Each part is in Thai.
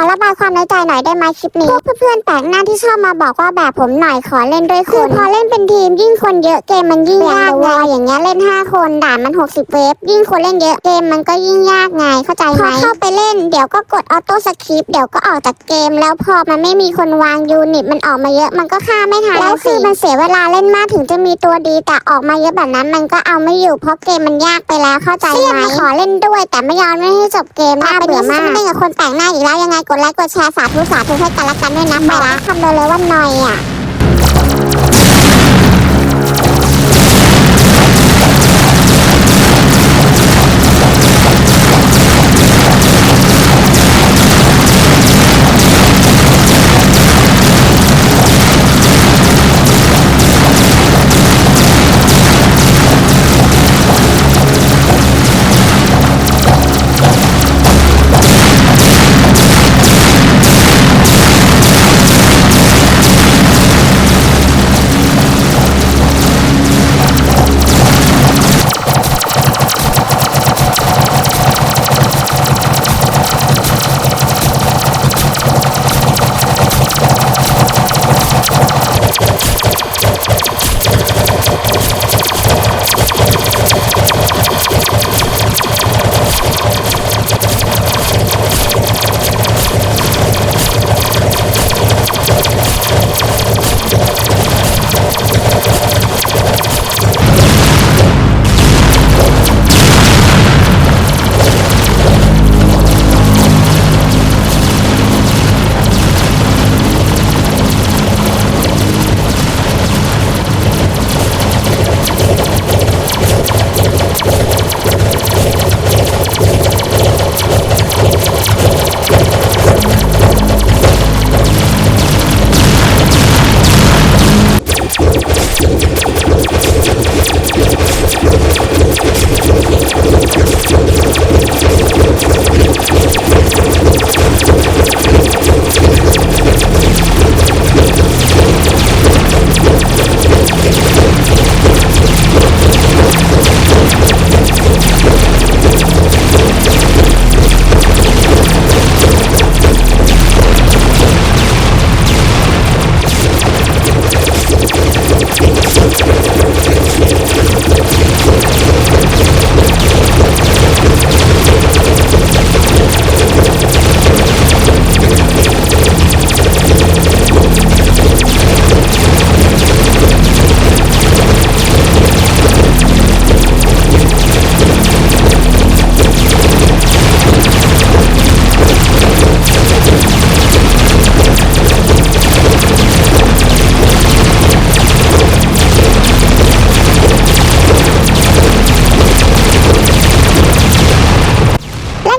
อระบายความในใจหน่อยได้ไหมคลิปนี้พวกเพื่อนๆแปลกหน้าที่ชอบมาบอกว่าแบบผมหน่อยขอเล่นด้วยคนคือพอเล่นเป็นทีมยิ่งคนเยอะเกมมันยิ่งยากไงอย่างเงี้ยเล่น 5 คนด่านมัน 60 เวฟยิ่งคนเล่นเยอะเกมมันก็ยิ่งยากไงเข้าใจไหมพอเข้าไปเล่นเดี๋ยวก็กดออโต้สคริปต์เดี๋ยวก็ออกจากเกม แล้วพอมันไม่มีคนวางยูนิตมันออกมาเยอะมันก็ฆ่าไม่ทันแล้วคือมันเสียเวลาเล่นมากถึงจะมีตัวดีแต่ออกมาเยอะแบบนั้นมันก็เอาไม่อยู่เพราะเกมมันยากไปแล้วเข้าใจไหมขอเล่นด้วยแต่ไม่ยอมไม่ให้จบเกมน่าเบื่อมากไม่เล่นกับคนแปลกหน้าอีกแล้วยังไงกดไลค์กดแชร์สาธุสาธุให้กันและกันด้วยนะไปละคำเดียวเลยว่าหน่อยอะ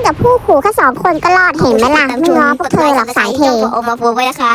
กับผู้ขู่แค่สองคนก็รอดเห็นไหมล่ะไม่ง้อพวกเธอหรอกสายเท โอมาฟูไว้นะคะ